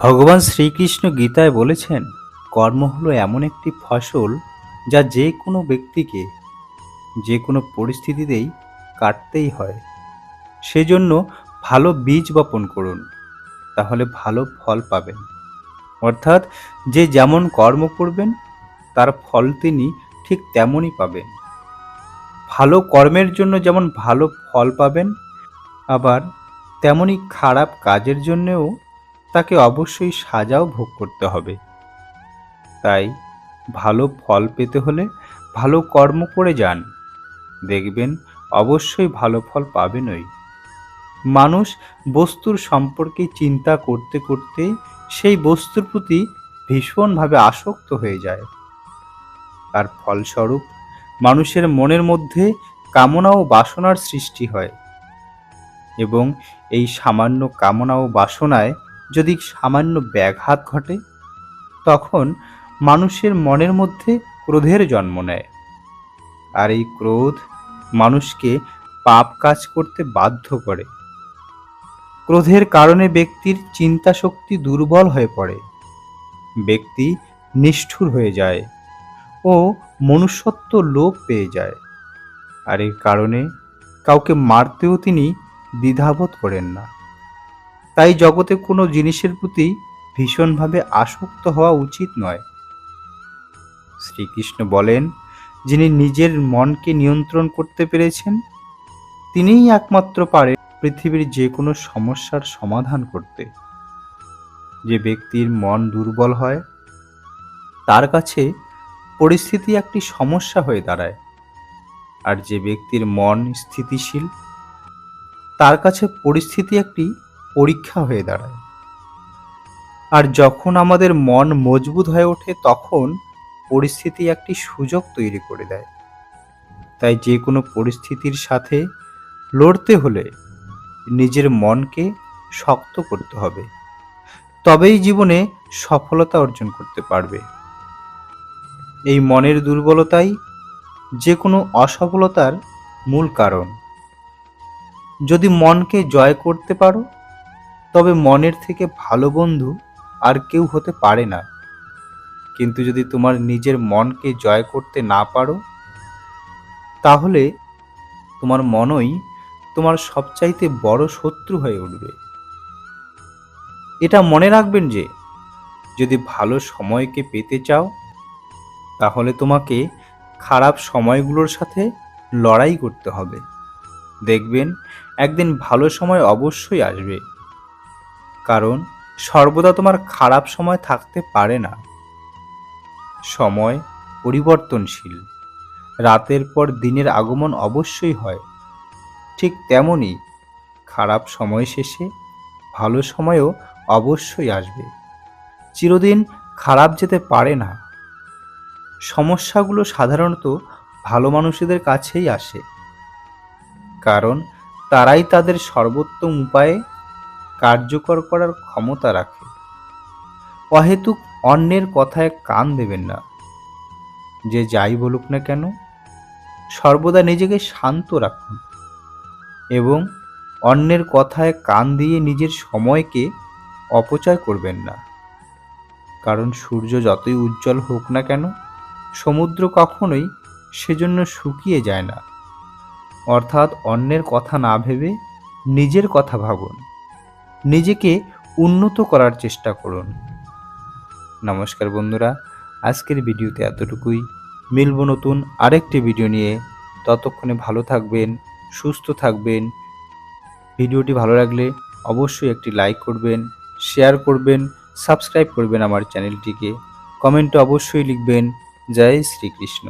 ভগবান শ্রীকৃষ্ণ গীতায় বলেছেন, কর্ম হলো এমন একটি ফসল যা যে কোনো ব্যক্তিকে যে কোনো পরিস্থিতিতেই কাটতেই হয়। সেজন্য ভালো বীজ বপন করুন, তাহলে ভালো ফল পাবেন। অর্থাৎ যে যেমন কর্ম করবেন, তার ফল তিনি ঠিক তেমনই পাবেন। ভালো কর্মের জন্য যেমন ভালো ফল পাবেন, আবার তেমনই খারাপ কাজের জন্যেও তাকে অবশ্যই সাজাও ভোগ করতে হবে। তাই ভালো ফল পেতে হলে ভালো কর্ম করে যান। দেখবেন অবশ্যই ভালো ফল পাবেনই। মানুষ বস্তুর সম্পর্কে চিন্তা করতে করতে সেই বস্তুর প্রতি ভীষণভাবে আসক্ত হয়ে যায়। তার ফলস্বরূপ মানুষের মনের মধ্যে কামনা ও বাসনার সৃষ্টি হয় এবং এই সামান্য কামনা ও বাসনায় যদি সামান্য ব্যাঘাত ঘটে, তখন মানুষের মনের মধ্যে ক্রোধের জন্ম নেয়। আর এই ক্রোধ মানুষকে পাপ কাজ করতে বাধ্য করে। ক্রোধের কারণে ব্যক্তির চিন্তা শক্তি দুর্বল হয়ে পড়ে। ব্যক্তি নিষ্ঠুর হয়ে যায় ও মনুষ্যত্ব লোপ পেয়ে যায়। আর এর কারণে কাউকে মারতেও তিনি দ্বিধাবোধ করেন না। তাই জগতে কোনো জিনিসের প্রতি ভীষণভাবে আসক্ত হওয়া উচিত নয়। শ্রীকৃষ্ণ বলেন, যিনি নিজের মনকে নিয়ন্ত্রণ করতে পেরেছেন, তিনিই একমাত্র পারে পৃথিবীর যে কোনো সমস্যার সমাধান করতে। যে ব্যক্তির মন দুর্বল হয়, তার কাছে পরিস্থিতি একটি সমস্যা হয়ে দাঁড়ায়। আর যে ব্যক্তির মন স্থিতিশীল, তার কাছে পরিস্থিতি একটি পরীক্ষা হয়ে দাঁড়ায়। আর যখন আমাদের মন মজবুত হয়ে ওঠে, তখন পরিস্থিতি একটি সুযোগ তৈরি করে দেয়। তাই যে কোনো পরিস্থিতির সাথে লড়তে হলে নিজের মনকে শক্ত করতে হবে। তবেই জীবনে সফলতা অর্জন করতে পারবে। এই মনের দুর্বলতাই যে কোনো অসফলতার মূল কারণ। যদি মনকে জয় করতে পারো তবে মনের থেকে ভালো বন্ধু আর কেউ হতে পারে না। কিন্তু যদি তোমার নিজের মনকে জয় করতে না পারো, তাহলে তোমার মনই তোমার সবচাইতে বড় শত্রু হয়ে উঠবে। এটা মনে রাখবেন যে, যদি ভালো সময়কে পেতে চাও, তাহলে তোমাকে খারাপ সময়গুলোর সাথে লড়াই করতে হবে। দেখবেন, একদিন ভালো সময় অবশ্যই আসবে। কারণ সর্বদা তোমার খারাপ সময় থাকতে পারে না। সময় পরিবর্তনশীল। রাতের পর দিনের আগমন অবশ্যই হয়। ঠিক তেমনই খারাপ সময় শেষে ভালো সময়ও অবশ্যই আসবে। চিরদিন খারাপ যেতে পারে না। সমস্যাগুলো সাধারণত ভালো মানুষদের কাছেই আসে। কারণ তারাই তাদের সর্বোত্তম উপায়ে কার্যকর করার ক্ষমতা রাখে। অহেতুক অন্যের কথায় কান দেবেন না। যে যাই বলুক না কেন, সর্বদা নিজেকে শান্ত রাখুন এবং অন্যের কথায় কান দিয়ে নিজের সময়কে অপচয় করবেন না। কারণ সূর্য যতই উজ্জ্বল হোক না কেন, সমুদ্র কখনোই সেজন্য শুকিয়ে যায় না। অর্থাৎ অন্যের কথা না ভেবে নিজের কথা ভাবুন। নিজেকে উন্নত করার চেষ্টা করুন। নমস্কার বন্ধুরা, আজকের ভিডিওতে এতটুকুই। মিলব নতুন আরেকটি ভিডিও নিয়ে। ততক্ষণে ভালো থাকবেন, সুস্থ থাকবেন। ভিডিওটি ভালো লাগলে অবশ্যই একটি লাইক করবেন, শেয়ার করবেন, সাবস্ক্রাইব করবেন আমার চ্যানেলটিকে। কমেন্টে অবশ্যই লিখবেন, জয় শ্রীকৃষ্ণ।